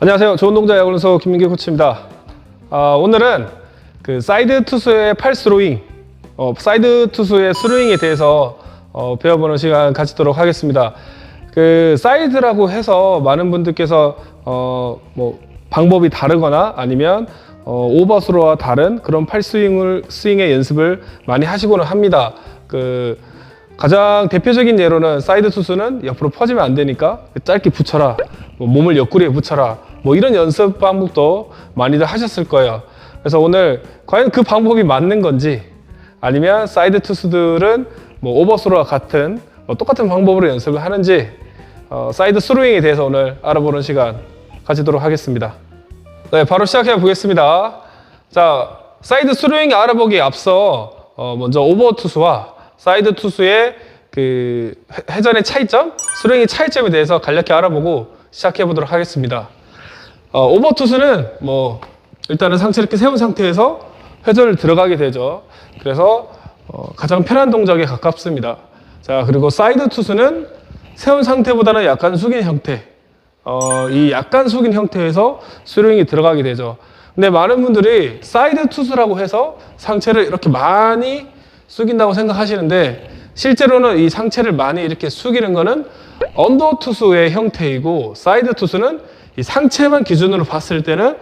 안녕하세요. 좋은 동자 야구연수 김민기 코치입니다. 아, 오늘은 그 사이드 투수의 팔 스로잉, 어, 사이드 투수의 스로잉에 대해서 어, 배워보는 시간 가지도록 하겠습니다. 그 사이드라고 해서 많은 분들께서 어, 뭐 방법이 다르거나 아니면 어, 오버스로와 다른 그런 팔 스윙을 스윙의 연습을 많이 하시고는 합니다. 그 가장 대표적인 예로는 사이드 투수는 옆으로 퍼지면 안 되니까 짧게 붙여라, 뭐 몸을 옆구리에 붙여라, 뭐 이런 연습 방법도 많이들 하셨을 거예요. 그래서 오늘 과연 그 방법이 맞는 건지 아니면 사이드 투수들은 뭐 오버스로와 같은 뭐 똑같은 방법으로 연습을 하는지 어, 사이드 스로잉에 대해서 오늘 알아보는 시간 가지도록 하겠습니다. 네, 바로 시작해 보겠습니다. 자, 사이드 스로잉 알아보기에 앞서 어, 먼저 오버 투수와 사이드 투수의 그 회- 회전의 차이점, 스로잉의 차이점에 대해서 간략히 알아보고 시작해 보도록 하겠습니다. 어, 오버 투수는 뭐 일단은 상체를 이렇게 세운 상태에서 회전을 들어가게 되죠. 그래서 어, 가장 편한 동작에 가깝습니다. 자, 그리고 사이드 투수는 세운 상태보다는 약간 숙인 형태. 어, 이 약간 숙인 형태에서 스윙이 들어가게 되죠. 근데 많은 분들이 사이드 투수라고 해서 상체를 이렇게 많이 숙인다고 생각하시는데 실제로는 이 상체를 많이 이렇게 숙이는 거는 언더 투수의 형태이고 사이드 투수는 이 상체만 기준으로 봤을 때는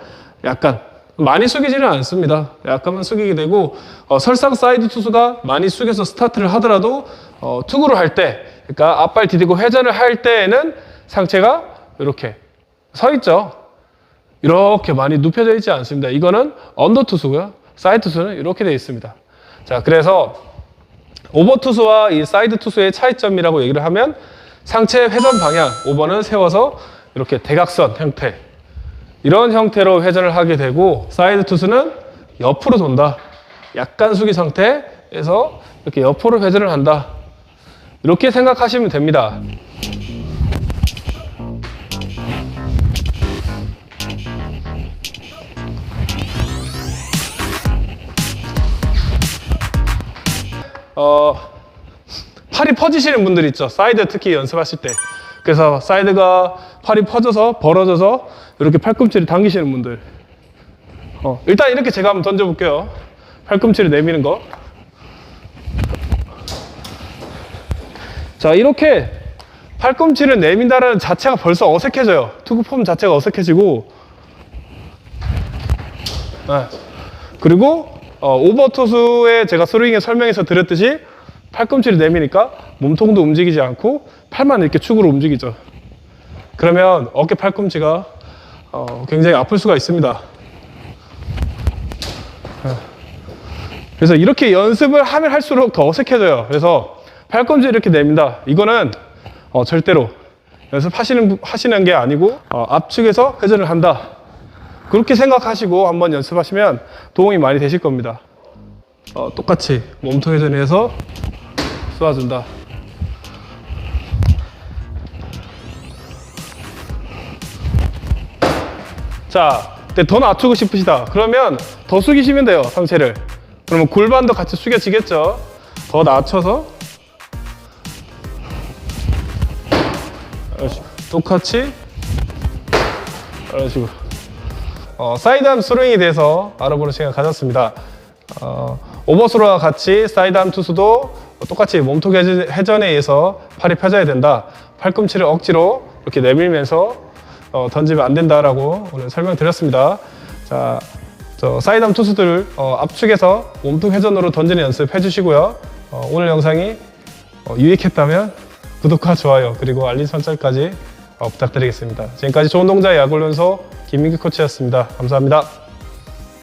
약간 많이 숙이지는 않습니다. 약간만 숙이게 되고 어, 설상 사이드 투수가 많이 숙여서 스타트를 하더라도 어, 투구를 할 때, 그러니까 앞발 디디고 회전을 할 때에는 상체가 이렇게 서 있죠. 이렇게 많이 눕혀져 있지 않습니다. 이거는 언더 투수고요. 사이드 투수는 이렇게 되어 있습니다. 자, 그래서 오버 투수와 이 사이드 투수의 차이점이라고 얘기를 하면 상체 회전 방향, 오버는 세워서 이렇게 대각선 형태, 이런 형태로 회전을 하게 되고 사이드 투수는 옆으로 돈다. 약간 숙이 상태에서 이렇게 옆으로 회전을 한다. 이렇게 생각하시면 됩니다. 어, 팔이 퍼지시는 분들 있죠. 사이드 특히 연습하실 때. 그래서 사이드가 팔이 퍼져서 벌어져서 이렇게 팔꿈치를 당기시는 분들. 어, 일단 이렇게 제가 한번 던져볼게요. 팔꿈치를 내미는 거. 자, 이렇게 팔꿈치를 내민다는 자체가 벌써 어색해져요. 투구 폼 자체가 어색해지고. 네. 그리고 어, 오버 투수의 제가 스로잉에 설명해서 드렸듯이 팔꿈치를 내미니까 몸통도 움직이지 않고 팔만 이렇게 축으로 움직이죠. 그러면 어깨 팔꿈치가 어, 굉장히 아플 수가 있습니다. 어. 그래서 이렇게 연습을 하면 할수록 더 어색해져요. 그래서 팔꿈치 이렇게 내민다. 이거는 어, 절대로 연습하시는 분- 하시는 게 아니고 어, 압축해서 회전을 한다. 그렇게 생각하시고 한번 연습하시면 도움이 많이 되실 겁니다. 어, 똑같이 몸통 회전해서 쏘아준다. 자, 더 낮추고 싶으시다. 그러면 더 숙이시면 돼요, 상체를. 그러면 골반도 같이 숙여지겠죠? 더 낮춰서. 똑같이. 이런 식으로. 어, 사이드암 스로잉에 대해서 알아보는 시간 가졌습니다. 어, 오버스로와 같이 사이드암 투수도 똑같이 몸통 회전- 회전에 의해서 팔이 펴져야 된다. 팔꿈치를 억지로 이렇게 내밀면서 어, 던지면 안 된다라고 오늘 설명드렸습니다. 자, 저 사이드암 투수들 어, 압축해서 몸통 회전으로 던지는 연습 해주시고요. 어, 오늘 영상이 어, 유익했다면 구독과 좋아요 그리고 알림 설정까지 어, 부탁드리겠습니다. 지금까지 좋은 동자 야구연소 김민규 코치였습니다. 감사합니다.